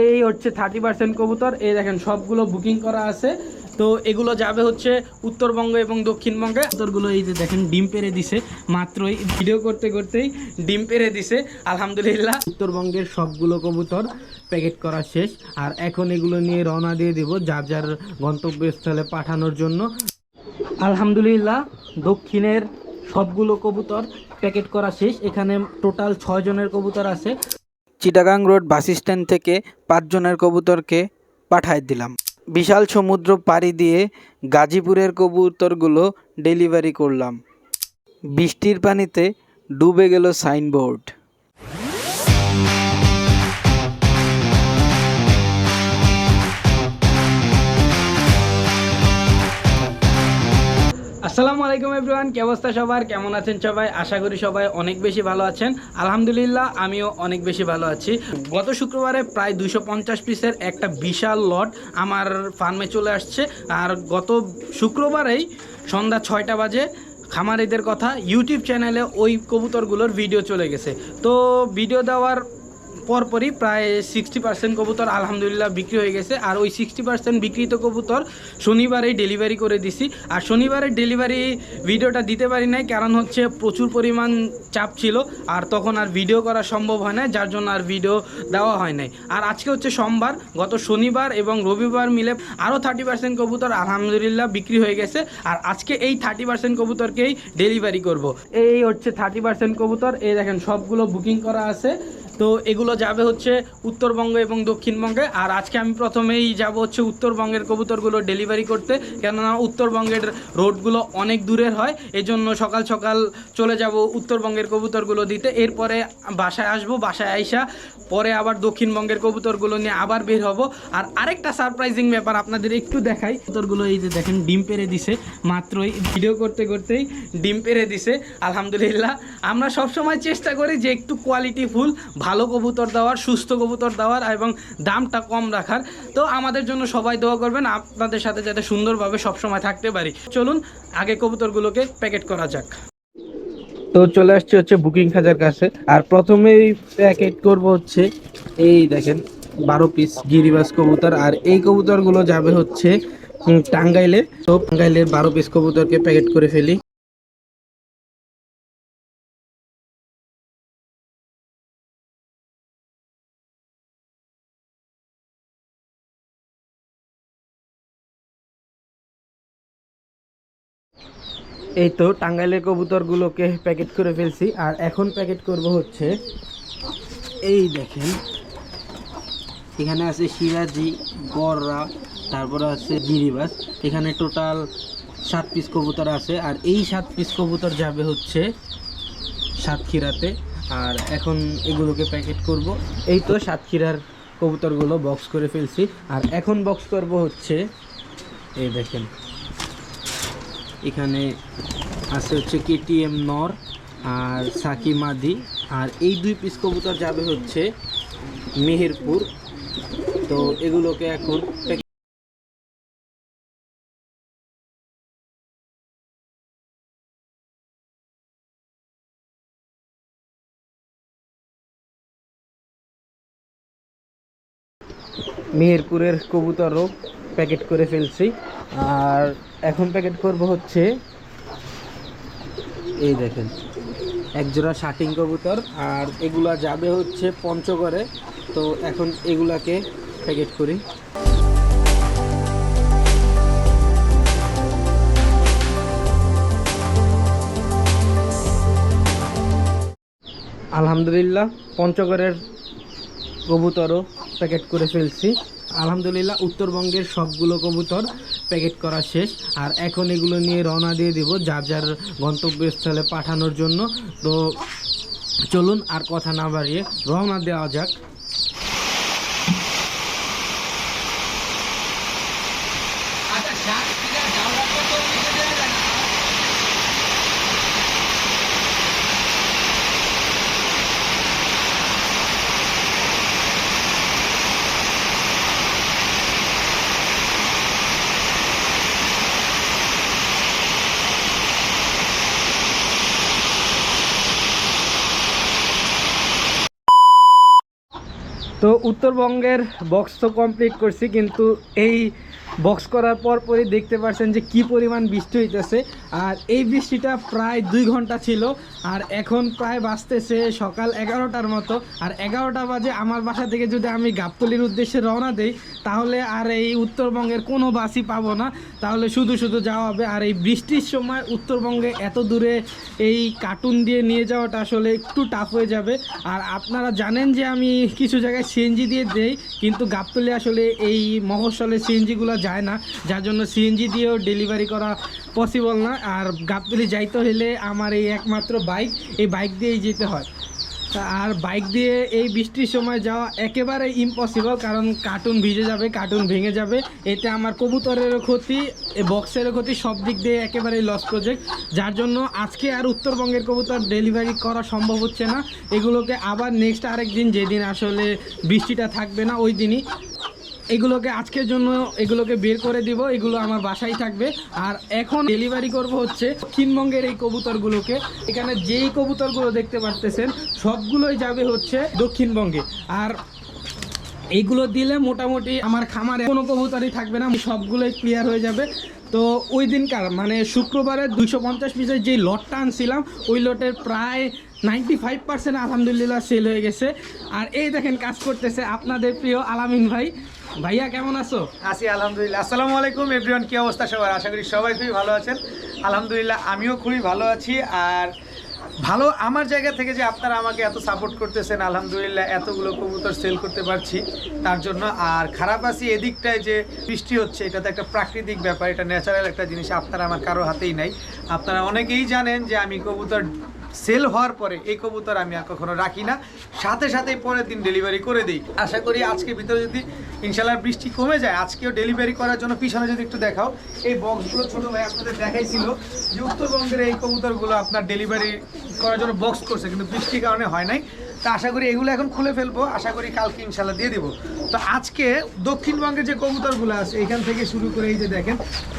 এই হচ্ছে thirty percent কবুতর। এই দেখেন, সবগুলো বুকিং করা আছে। তো এগুলো যাবে হচ্ছে উত্তরবঙ্গ এবং দক্ষিণবঙ্গে। উত্তরগুলো এই যে দেখেন, ডিম পেরে দিছে। মাত্রই ভিডিও করতে করতেই ডিম পেরে দিছে। আলহামদুলিল্লাহ। উত্তরবঙ্গের সবগুলো কবুতর প্যাকেট করা শেষ। আর এখন এগুলো নিয়ে রওনা দিয়ে দেব যার যার গন্তব্যস্থলে পাঠানোর জন্য। আলহামদুলিল্লাহ, দক্ষিণের সবগুলো কবুতর প্যাকেট করা শেষ। এখানে টোটাল ছয় জনের কবুতর আছে। চিটাগাং রোড বাস স্ট্যান্ড থেকে পাঁচজনের কবুতরকে পাঠায় দিলাম। বিশাল সমুদ্র পাড়ি দিয়ে গাজীপুরের কবুতরগুলো ডেলিভারি করলাম। বৃষ্টির পানিতে ডুবে গেল সাইনবোর্ড। আসসালামু আলাইকুম এভরিওয়ান, কি অবস্থা সবার? কেমন আছেন সবাই? আশা করি সবাই অনেক বেশি ভালো আছেন। আলহামদুলিল্লাহ, আমিও অনেক বেশি ভালো আছি। গত শুক্রবারে প্রায় দুশো পঞ্চাশ পিসের একটা বিশাল লট আমার ফার্মে চলে আসছে। আর গত শুক্রবারেই সন্ধ্যা ছয়টা বাজে, খামারিদের কথা, ইউটিউব চ্যানেলে ওই কবুতরগুলোর ভিডিও চলে গেছে। তো ভিডিও দেওয়ার পরপরই প্রায় সিক্সটি পার্সেন্ট কবুতর আলহামদুলিল্লাহ বিক্রি হয়ে গেছে। আর ওই সিক্সটি পার্সেন্ট বিক্রিত কবুতর শনিবারেই ডেলিভারি করে দিছি। আর শনিবারের ডেলিভারি ভিডিওটা দিতে পারি নাই, কারণ হচ্ছে প্রচুর পরিমাণ চাপ ছিল। আর তখন আর ভিডিও করা সম্ভব হয় না যার জন্য আর ভিডিও দেওয়া হয় নাই। আর আজকে হচ্ছে সোমবার, গত শনিবার এবং রবিবার মিলে আরও থার্টি পার্সেন্ট কবুতর আলহামদুলিল্লাহ বিক্রি হয়ে গেছে। আর আজকে এই থার্টি পার্সেন্ট কবুতরকেই ডেলিভারি করব। এই হচ্ছে থার্টি পার্সেন্ট কবুতর। এই দেখেন, সবগুলো বুকিং করা আছে। তো এগুলো যাবে হচ্ছে উত্তরবঙ্গ এবং দক্ষিণবঙ্গে। আর আজকে আমি প্রথমেই যাব হচ্ছে উত্তরবঙ্গের কবুতরগুলো ডেলিভারি করতে। কেননা উত্তরবঙ্গের রোডগুলো অনেক দূরের হয় এই জন্য সকাল সকাল চলে যাব উত্তরবঙ্গের কবুতরগুলো দিতে। এরপরে বাসায় আসব, বাসায় আইসা পরে আবার দক্ষিণবঙ্গের কবুতরগুলো নিয়ে আবার বের হব। আর আরেকটা সারপ্রাইজিং ব্যাপার আপনাদের একটু দেখাই। কবুতরগুলো এই যে দেখেন, ডিম পেরে দিছে। মাত্রই ভিডিও করতে করতেই ডিম পেরে দিছে। আলহামদুলিল্লাহ। আমরা সবসময় চেষ্টা করি যে একটু কোয়ালিটি ফুল ভালো কবুতর দেওয়ার, সুস্থ কবুতর দেওয়ার এবং দামটা কম রাখার। তো আমাদের জন্য সবাই দোয়া করবেন, আপনাদের সাথে যাতে সুন্দরভাবে সবসময় থাকতে পারি। চলুন, আগে কবুতরগুলোকে প্যাকেট করা যাক। তো চলে আসছে হচ্ছে বুকিং খাজার কাছে। আর প্রথমেই প্যাকেট করব হচ্ছে, এই দেখেন, বারো পিস গিরিবাস কবুতর। আর এই কবুতরগুলো যাবে হচ্ছে টাঙ্গাইলে। তো টাঙ্গাইলের বারো পিস কবুতরকে প্যাকেট করে ফেলি। এই তো টাঙ্গাইলের কবুতরগুলোকে প্যাকেট করে ফেলছি, আর এখন প্যাকেট করব হচ্ছে এই দেখেন। এখানে আছে সিরাজি গররা তারপরে আছে গিরিবাস। এখানে টোটাল সাত পিস কবুতর আছে, আর এই সাত পিস কবুতর যাবে হচ্ছে সাতক্ষীরাতে। আর এখন এগুলোকে প্যাকেট করব। এই তো সাতক্ষীরার কবুতরগুলো বক্স করে ফেলছি, আর এখন বক্স করব হচ্ছে এই দেখেন। এখানে আছে হচ্ছে কেটিএম নর আর সাকি মাদি। আর এই দুই পিস কবুতর যাবে হচ্ছে মেহেরপুর। তো এগুলোকে এখন মেহেরপুরের কবুতরও প্যাকেট করে ফেলছি। আর এখন প্যাকেট করব হচ্ছে এই দেখেন, একজোড়া শাটিং কবুতর, আর এগুলা যাবে হচ্ছে পঞ্চগড়ে। তো এখন এগুলাকে প্যাকেট করি। আলহামদুলিল্লাহ, পঞ্চগড়ের কবুতরও প্যাকেট করে ফেলছি। আলহামদুলিল্লাহ, উত্তরবঙ্গের সবগুলো কবুতর প্যাকেট করা শেষ। আর এখন এগুলো নিয়ে রওনা দিয়ে দিব যার যার গন্তব্যস্থলে পাঠানোর জন্য। তো চলুন আর কথা না বাড়িয়ে রওনা দেওয়া যাক। উত্তরবঙ্গের বক্স তো কমপ্লিট করছি কিন্তু এই বক্স করার পর পরই দেখতে পাচ্ছেন যে কি পরিমাণ বৃষ্টি হইতেছে। আর এই বৃষ্টিটা প্রায় দুই ঘণ্টা ছিল, আর এখন প্রায় বাঁচতেছে সকাল এগারোটার মতো। আর এগারোটা বাজে আমার বাসা থেকে যদি আমি গাবতলির উদ্দেশ্যে রওনা দেই, তাহলে আর এই উত্তরবঙ্গের কোনো বাসই পাবো না। তাহলে শুধু শুধু যাওয়া হবে। আর এই বৃষ্টির সময় উত্তরবঙ্গে এত দূরে এই কার্টুন দিয়ে নিয়ে যাওয়াটা আসলে একটু টাফ হয়ে যাবে। আর আপনারা জানেন যে আমি কিছু জায়গায় সিএনজি দিয়ে দেই, কিন্তু গাবতলি আসলে এই মফস্বলে সিএনজিগুলো যায় না, যার জন্য সিএনজি দিয়েও ডেলিভারি করা পসিবল না। আর গাবতলি যাইতে হলে আমার এই একমাত্র বাইক এই বাইক দিয়েই যেতে হয়। আর বাইক দিয়ে এই বৃষ্টির সময় যাওয়া একেবারে ইম্পসিবল কারণ কার্টুন ভিজে যাবে কার্টুন ভেঙে যাবে। এতে আমার কবুতরেরও ক্ষতি বক্সেরও ক্ষতি, সব দিক দিয়ে একেবারে লস প্রজেক্ট যার জন্য আজকে আর উত্তরবঙ্গের কবুতর ডেলিভারি করা সম্ভব হচ্ছে না। এগুলোকে আবার নেক্সট আরেক দিন যেদিন আসলে বৃষ্টিটা থাকবে না, ওই দিনই। এগুলোকে আজকের জন্য এগুলোকে বের করে দিব, এগুলো আমার বাসায় থাকবে। আর এখন ডেলিভারি করব হচ্ছে দক্ষিণবঙ্গের এই কবুতরগুলোকে। এখানে যেই কবুতরগুলো দেখতে পারতেছেন, সবগুলোই যাবে হচ্ছে দক্ষিণবঙ্গে। আর এইগুলো দিলে মোটামুটি আমার খামারে কোনো কবুতরই থাকবে না, সবগুলোই ক্লিয়ার হয়ে যাবে। তো ওই দিনকার মানে শুক্রবারে দুশো পঞ্চাশ পিসের যে লটটা আনছিলাম, ওই লটের প্রায় নাইনটি ফাইভ পার্সেন্ট আলহামদুলিল্লাহ সেল হয়ে গেছে। আর এই দেখেন কাজ করতেছে আপনাদের প্রিয় আলামিন ভাই। ভাইয়া, কেমন আছো? আছি আলহামদুলিল্লাহ। আসসালামু আলাইকুম এভরিওয়ান কি অবস্থা সবার? আশা করি সবাই খুবই ভালো আছেন। আলহামদুলিল্লাহ, আমিও খুবই ভালো আছি। আর ভালো আমার জায়গা থেকে যে আপনারা আমাকে এত সাপোর্ট করতেছেন, আলহামদুলিল্লাহ, এতগুলো কবুতর সেল করতে পারছি তার জন্য। আর খারাপ আছি এদিকটায় যে বৃষ্টি হচ্ছে এটা তো একটা প্রাকৃতিক ব্যাপার, এটা ন্যাচারাল একটা জিনিস আপনারা আমার কারও হাতেই নাই। আপনারা অনেকেই জানেন যে আমি কবুতর সেল হওয়ার পরে এই কবুতর আমি আর কখনো রাখি না। সাথে সাথে পরের দিন ডেলিভারি করে দিই। আশা করি আজকে ভিতরে যদি ইনশাল্লাহ বৃষ্টি কমে যায়, আজকেও ডেলিভারি করার জন্য পিছনে যদি একটু দেখাও, এই বক্সগুলো ছোটো ভাই আপনাদের দেখাইছিল। যে উত্তরবঙ্গের এই কবুতরগুলো আপনার ডেলিভারি করার জন্য বক্স করছে, কিন্তু বৃষ্টির কারণে হয় নাই। তা আশা করি এগুলো এখন খুলে ফেলব। আশা করি কালকে ইনশাল্লাহ দিয়ে দিব। তো আজকে দক্ষিণবঙ্গের যে কবুতরগুলো আছে, এখান থেকে শুরু করে এই যে দেখেন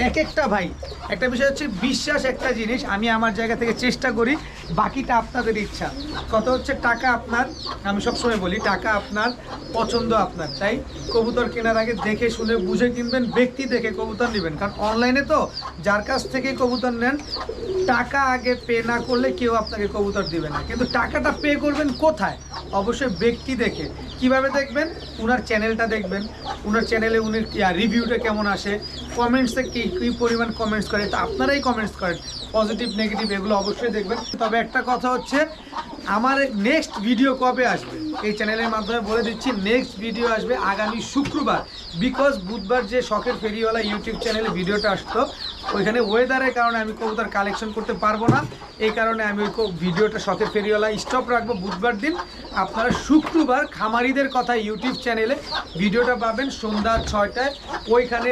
এক একটা ভাই, একটা বিষয় হচ্ছে বিশ্বাস একটা জিনিস, আমি আমার জায়গা থেকে চেষ্টা করি, বাকিটা আপনাদের ইচ্ছা। কত হচ্ছে টাকা আপনার, আমি সবসময় বলি, টাকা আপনার, পছন্দ আপনার। তাই কবুতর কেনার আগে দেখে শুনে বুঝে কিনবেন, ব্যক্তি দেখে কবুতর নেবেন। কারণ অনলাইনে তো যার কাছ থেকে কবুতর নেন টাকা আগে পে না করলে কেউ আপনাকে কবুতর দিবে না। কিন্তু টাকাটা পে করবেন কোথায়? অবশ্যই ব্যক্তি দেখে। কীভাবে দেখবেন? উনার চ্যানেলটা দেখবেন। উনার চ্যানেলে উনি রিভিউটা কেমন আসে? কমেন্টসে কি, কী পরিমাণ কমেন্টস করে? তা আপনারাই কমেন্টস করেন। পজিটিভ নেগেটিভ এগুলো অবশ্যই দেখবেন। তবে একটা কথা হচ্ছে, আমার নেক্সট ভিডিও কবে আসবে? এই চ্যানেলের মাধ্যমে বলে দিচ্ছি নেক্সট ভিডিও আসবে আগামী শুক্রবার। বিকজ বুধবার যে শখের ফেরিওয়ালা ইউটিউব চ্যানেলে ভিডিওটা আসতো, ওইখানে ওয়েদারের কারণে আমি কবুতর কালেকশন করতে পারব না। এই কারণে আমি ওই ভিডিওটা শখের ফেরিওয়ালা স্টপ রাখব। বুধবার দিন আপনারা শুক্রবার খামারিদের কথা ইউটিউব চ্যানেলে ভিডিওটা পাবেন সন্ধ্যা ছয়টায়। ওইখানে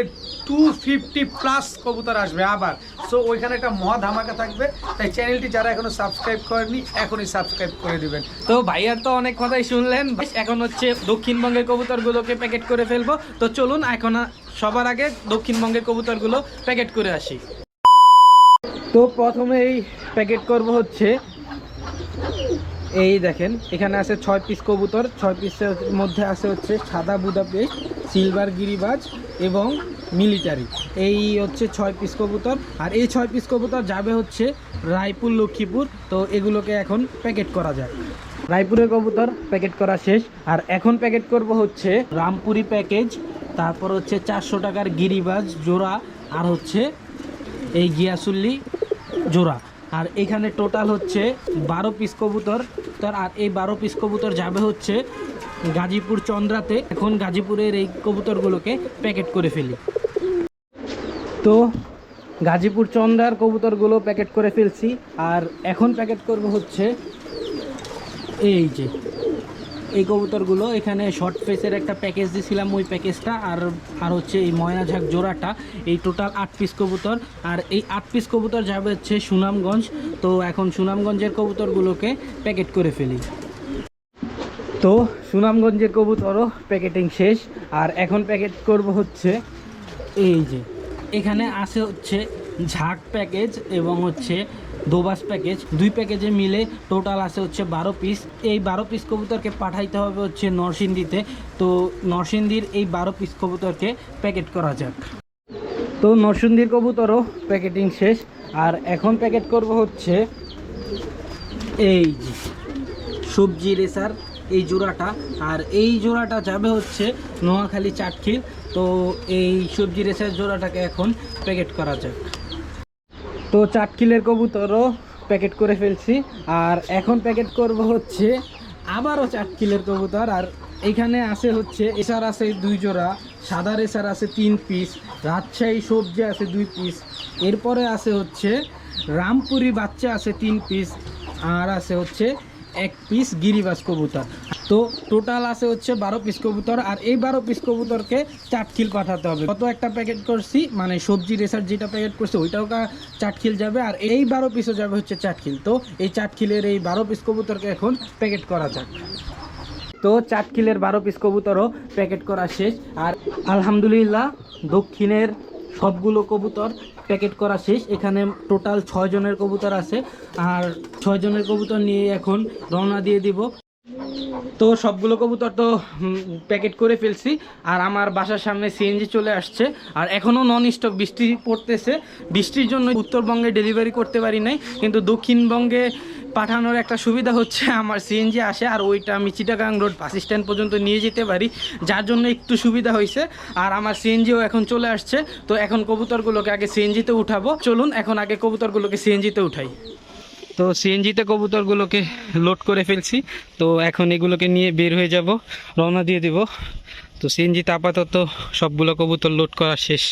টু ফিফটি প্লাস কবুতর আসবে আবার। সো ওইখানে একটা মহা ধামাকা থাকবে। তাই চ্যানেলটি যারা এখনও সাবস্ক্রাইব করেনি এখনই সাবস্ক্রাইব করে দিবেন। তো ভাইয়ার তো অনেক কথাই শুনলেন। এখন হচ্ছে দক্ষিণবঙ্গের কবুতরগুলোকে প্যাকেট করে ফেলব। তো চলুন, এখন সবার আগে দক্ষিণবঙ্গের কবুতরগুলো প্যাকেট করে আসি। তো প্রথমেই প্যাকেট করব হচ্ছে এই দেখেন, এখানে আছে ছয় পিস কবুতর, ছয় পিসের মধ্যে আছে হচ্ছে সাদা বুদাপেস্ট সিলভার গিরিবাজ এবং মিলিটারি এই হচ্ছে ছয় পিস কবুতর, আর এই ছয় পিস কবুতর যাবে হচ্ছে রায়পুর লক্ষ্মীপুর, তো এগুলোকে এখন প্যাকেট করা যায় রায়পুরের কবুতর প্যাকেট করা শেষ, আর এখন প্যাকেট করব হচ্ছে রামপুরি প্যাকেজ, তারপর হচ্ছে চারশো টাকার গিরিবাজ জোড়া, আর হচ্ছে এই গিয়াসুল্লি জোড়া। আর এখানে টোটাল হচ্ছে বারো পিস কবুতর। তার আর এই বারো পিস কবুতর যাবে হচ্ছে গাজীপুর চন্দ্রাতে। এখন গাজীপুরের এই কবুতরগুলোকে প্যাকেট করে ফেলি। তো গাজীপুর চন্দ্রার কবুতরগুলো প্যাকেট করে ফেলছি। আর এখন প্যাকেট করব হচ্ছে এই যে এই কবুতরগুলো এখানে শর্ট ফেসের একটা প্যাকেজ দিয়েছিলাম ওই প্যাকেজটা আর আর হচ্ছে এই ময়না ঝাঁক জোড়াটা। এই টোটাল আট পিস কবুতর, আর এই আট পিস কবুতর যাবে হচ্ছে সুনামগঞ্জ। তো এখন সুনামগঞ্জের কবুতরগুলোকে প্যাকেট করে ফেলি। তো সুনামগঞ্জের কবুতরও প্যাকেটিং শেষ, আর এখন প্যাকেট করব হচ্ছে এই যে, এখানে আছে হচ্ছে ঝাঁক প্যাকেজ এবং হচ্ছে দোবাস প্যাকেজ। দুই প্যাকেজে মিলে টোটাল আছে হচ্ছে বারো পিস এই বারো পিস কবুতরকে পাঠাইতে হবে হচ্ছে নরসিংদীতে। তো নরসিংদীর এই বারো পিস কবুতরকে প্যাকেট করা যাক। তো নরসিংদীর কবুতরও প্যাকেটিং শেষ। আর এখন প্যাকেট করব হচ্ছে এই সবজি রেসার, এই জোড়াটা। আর এই জোড়াটা যাবে হচ্ছে নোয়াখালী চাটখিল। তো এই সবজি রেসার জোড়াটাকে এখন প্যাকেট করা যাক। তো চাটকিলের কবুতরও প্যাকেট করে ফেলছি। আর এখন প্যাকেট করব হচ্ছে আবারও চাটকিলের কবুতর। আর এখানে আছে হচ্ছে এসার আছে দুই জোড়া সাদা রেসার আছে তিন পিস রাজশাহী সবজি আছে দুই পিস এরপরে আছে হচ্ছে রামপুরি বাচ্চা আছে তিন পিস আর আছে হচ্ছে এক পিস গিরিবাস কবুতর। তো টোটাল আছে হচ্ছে বারো পিস কবুতর, আর এই বারো পিস কবুতরকে চাটখিল পাঠাতে হবে। কত একটা প্যাকেট করছি মানে সবজি রেসার যেটা প্যাকেট করছে, ওইটাও চাটখিল যাবে, আর এই বারো পিসও যাবে হচ্ছে চাটখিল। তো এই চাটখিলের এই বারো পিস কবুতরকে এখন প্যাকেট করা যাক। তো চাটখিলের বারো পিস কবুতরও প্যাকেট করা শেষ, আর আলহামদুলিল্লাহ দক্ষিণের সবগুলো কবুতর প্যাকেট করা শেষ। এখানে টোটাল ছয় কবুতর আছে। আর ছয় জনের কবুতর নিয়ে এখন রওনা দিয়ে দিব। তো সবগুলো কবুতর তো প্যাকেট করে ফেলছি। আর আমার বাসার সামনে সিএনজি চলে আসছে। আর এখনও নন স্টপ বৃষ্টি পড়তেছে। বৃষ্টির জন্য উত্তরবঙ্গে ডেলিভারি করতে পারি নাই। কিন্তু দক্ষিণবঙ্গে পাঠানোর একটা সুবিধা হচ্ছে আমার সিএনজি আসে, আর ওইটা আমি চিটাগাং রোড বাস স্ট্যান্ড পর্যন্ত নিয়ে যেতে পারি, যার জন্য একটু সুবিধা হয়েছে। আর আমার সিএনজিও এখন চলে আসছে, তো এখন কবুতরগুলোকে আগে সিএনজিতে উঠাবো। চলুন, এখন আগে কবুতরগুলোকে সিএনজিতে উঠাই। তো সিএনজিতে কবুতরগুলোকে লোড করে ফেলছি, তো এখন এগুলোকে নিয়ে বের হয়ে যাব, রওনা দিয়ে দেব। তো সিএনজিতে আপাতত সবগুলো কবুতর লোড করা শেষ।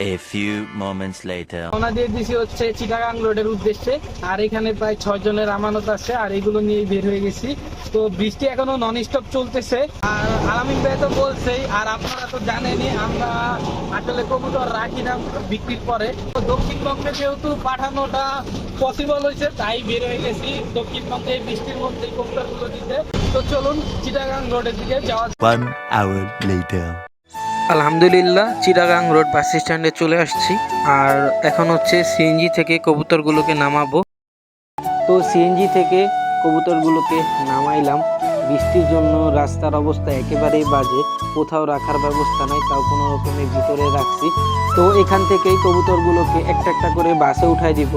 A few moments later. রওনা দিয়ে দিছি হচ্ছে চিটাগাং রোডের উদ্দেশ্যে আর এখানে প্রায় ছয় জনের আমানত আছে আর এগুলো নিয়ে বের হয়ে গেছি তো বৃষ্টি এখনও নন স্টপ চলতেছে আর আলামিন ভাই তো বলছেই আর আপনারা তো জানেনই আমরা আসলে কবুতর রাখি না বিক্রির পরে তো দক্ষিণবঙ্গে যেহেতু পাঠানোটা পসিবল হয়েছে তাই বের হয়ে গেছি দক্ষিণবঙ্গে বৃষ্টির মধ্যে কবুতরগুলো দিতে তো চলুন চিটাগাং রোডের দিকে যাওয়া One hour later. আলহামদুলিল্লাহ চিরাগাং রোড বাস স্ট্যান্ডে চলে আসছি। আর এখন হচ্ছে সিএনজি থেকে কবুতরগুলোকে নামাবো। তো সিএনজি থেকে কবুতরগুলোকে নামাইলাম। বৃষ্টির জন্য রাস্তার অবস্থা একেবারেই বাজে। কোথাও রাখার ব্যবস্থা নাই, তাও কোনো রকমে ভিতরে রাখছি। তো এখান থেকেই কবুতরগুলোকে একটা একটা করে বাসে উঠাই দিব।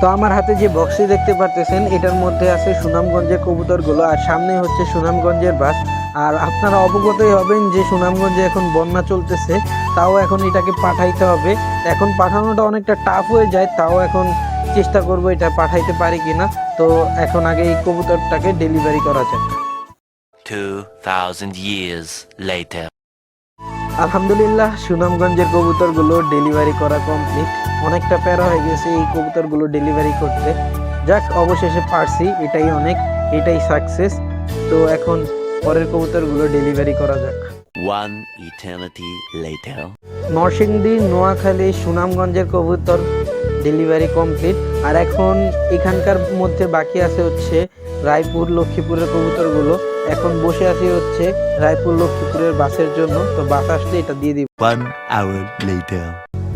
তো আমার হাতে যে বক্সটি দেখতে পারতেছেন, এটার মধ্যে আছে সুনামগঞ্জের কবুতরগুলো। আর সামনে হচ্ছে সুনামগঞ্জের বাস। আর আপনারা অবগতই হবেন যে সুনামগঞ্জে এখন বন্যা চলতেছে তাও এখন এটাকে পাঠাইতে হবে। এখন পাঠানোটা অনেকটা টাফ হয়ে যায় তাও এখন চেষ্টা করব এটা পাঠাইতে পারি কিনা। তো এখন আগে এই কবুতরটাকে ডেলিভারি করা যাক। years later. আলহামদুলিল্লাহ সুনামগঞ্জের কবুতরগুলো ডেলিভারি করা কমপ্লিট অনেকটা প্যারা হয়ে গেছে এই কবুতরগুলো ডেলিভারি করতে। যাক অবশেষে পারছি এটাই অনেক এটাই সাকসেস তো এখন পরের কবুতরগুলো ডেলিভারি করা যাক। One eternity later. Narsingdi Noakhali সুনামগঞ্জের কবুতর ডেলিভারি কমপ্লিট আর এখন এখানকার মধ্যে বাকি আছে হচ্ছে রায়পুর লক্ষ্মীপুরের কবুতরগুলো। এখন বসে আছি হচ্ছে রায়পুর লক্ষ্মীপুরের বাসের জন্য। তো বাস আসলে এটা দিয়ে দিব। One hour later.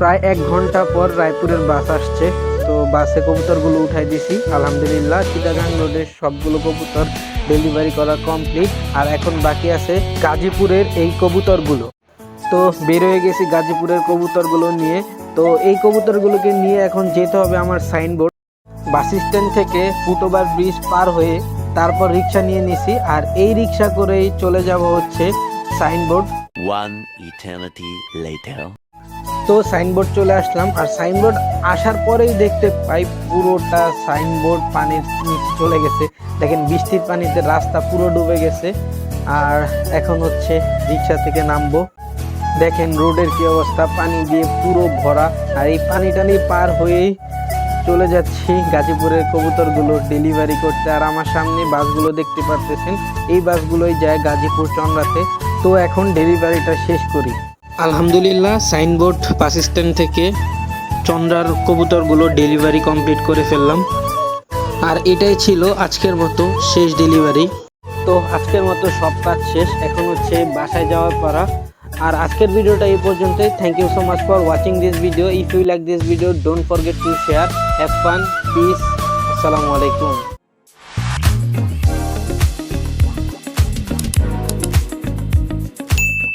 প্রায় এক ঘণ্টা পর রায়পুরের বাস আসছে। তো বাসে কবুতরগুলো উঠাই দিছি। আলহামদুলিল্লাহ, চিটাগাং রোডের সবগুলো কবুতর ডেলিভারি করা কমপ্লিট আর এখন বাকি আছে গাজীপুরের এই কবুতরগুলো। তো বের হয়ে গেছি গাজীপুরের কবুতরগুলো নিয়ে। তো এই কবুতরগুলোকে নিয়ে এখন যেতে হবে আমার সাইনবোর্ড বাস স্ট্যান্ড থেকে ফুটওভার ব্রিজ পার হয়ে তারপর রিক্সা নিয়ে নিছি। আর এই রিক্সা করেই চলে যাব হচ্ছে সাইনবোর্ড One eternity later. তো সাইনবোর্ড চলে আসলাম। আর সাইনবোর্ড আসার পরেই দেখতে পাই পুরোটা সাইনবোর্ড পানির নিচে চলে গেছে। দেখেন, বৃষ্টির পানিতে রাস্তা পুরো ডুবে গেছে। আর এখন হচ্ছে রিক্সা থেকে নামবো। দেখেন, রোডের কি অবস্থা। পানি দিয়ে পুরো ভরা। আর এই পানি টানি পার হয়েই চলে যাচ্ছি গাজীপুরের কবুতরগুলো ডেলিভারি করতে। আর আমার সামনে বাসগুলো দেখতে পারতেছেন। এই বাসগুলোই যায় গাজীপুর চন্দ্রাতে। তো এখন ডেলিভারিটা শেষ করি। আলহামদুলিল্লাহ, সাইনবোর্ড বাস স্ট্যান্ড থেকে চন্দ্রার কবুতরগুলো ডেলিভারি কমপ্লিট করে ফেললাম। আর এটাই ছিল আজকের মতো শেষ ডেলিভারি। তো আজকের মতো সব কাজ শেষ, এখন হচ্ছে বাসায় যাওয়ার পারা আর আজকের ভিডিওটা এই পর্যন্তই। Thank you so much for watching this video if you like this video don't forget to share have fun peace আসসালামু আলাইকুম